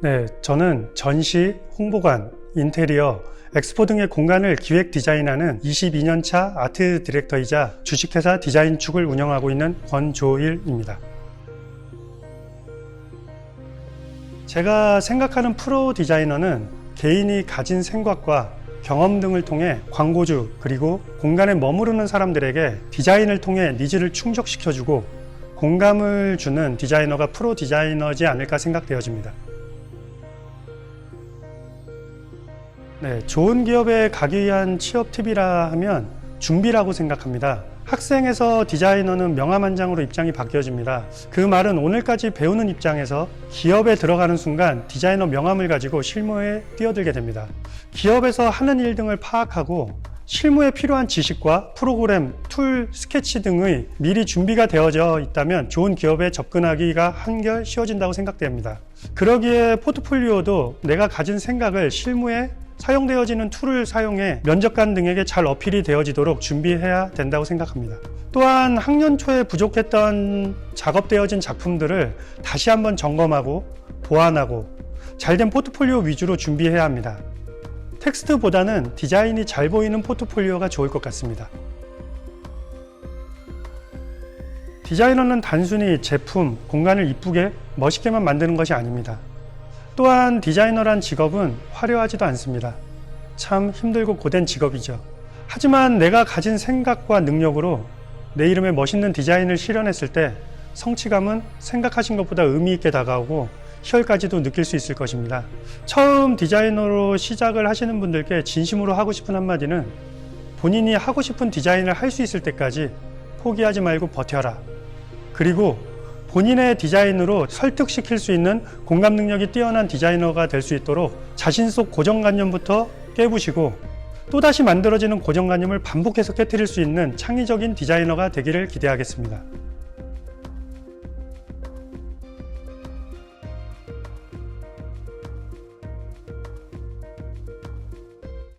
네, 저는 전시, 홍보관, 인테리어, 엑스포 등의 공간을 기획 디자인하는 22년차 아트 디렉터이자 주식회사 디자인축을 운영하고 있는 권조일입니다. 제가 생각하는 프로 디자이너는 개인이 가진 생각과 경험 등을 통해 광고주 그리고 공간에 머무르는 사람들에게 디자인을 통해 니즈를 충족시켜주고 공감을 주는 디자이너가 프로 디자이너지 않을까 생각되어집니다. 네, 좋은 기업에 가기 위한 취업 팁이라 하면 준비라고 생각합니다. 학생에서 디자이너는 명함한 장으로 입장이 바뀌어집니다. 그 말은 오늘까지 배우는 입장에서 기업에 들어가는 순간 디자이너 명함을 가지고 실무에 뛰어들게 됩니다. 기업에서 하는 일 등을 파악하고 실무에 필요한 지식과 프로그램, 툴, 스케치 등의 미리 준비가 되어져 있다면 좋은 기업에 접근하기가 한결 쉬워진다고 생각됩니다. 그러기에 포트폴리오도 내가 가진 생각을 실무에 사용되어지는 툴을 사용해 면접관 등에게 잘 어필이 되어지도록 준비해야 된다고 생각합니다. 또한 학년 초에 부족했던 작업되어진 작품들을 다시 한번 점검하고 보완하고 잘된 포트폴리오 위주로 준비해야 합니다. 텍스트보다는 디자인이 잘 보이는 포트폴리오가 좋을 것 같습니다. 디자이너는 단순히 제품, 공간을 이쁘게, 멋있게만 만드는 것이 아닙니다. 또한 디자이너란 직업은 화려하지도 않습니다. 참 힘들고 고된 직업이죠. 하지만 내가 가진 생각과 능력으로 내 이름에 멋있는 디자인을 실현했을 때 성취감은 생각하신 것보다 의미 있게 다가오고 희열까지도 느낄 수 있을 것입니다. 처음 디자이너로 시작을 하시는 분들께 진심으로 하고 싶은 한마디는 본인이 하고 싶은 디자인을 할 수 있을 때까지 포기하지 말고 버텨라. 그리고 본인의 디자인으로 설득시킬 수 있는 공감 능력이 뛰어난 디자이너가 될 수 있도록 자신 속 고정관념부터 깨부시고 또다시 만들어지는 고정관념을 반복해서 깨뜨릴 수 있는 창의적인 디자이너가 되기를 기대하겠습니다.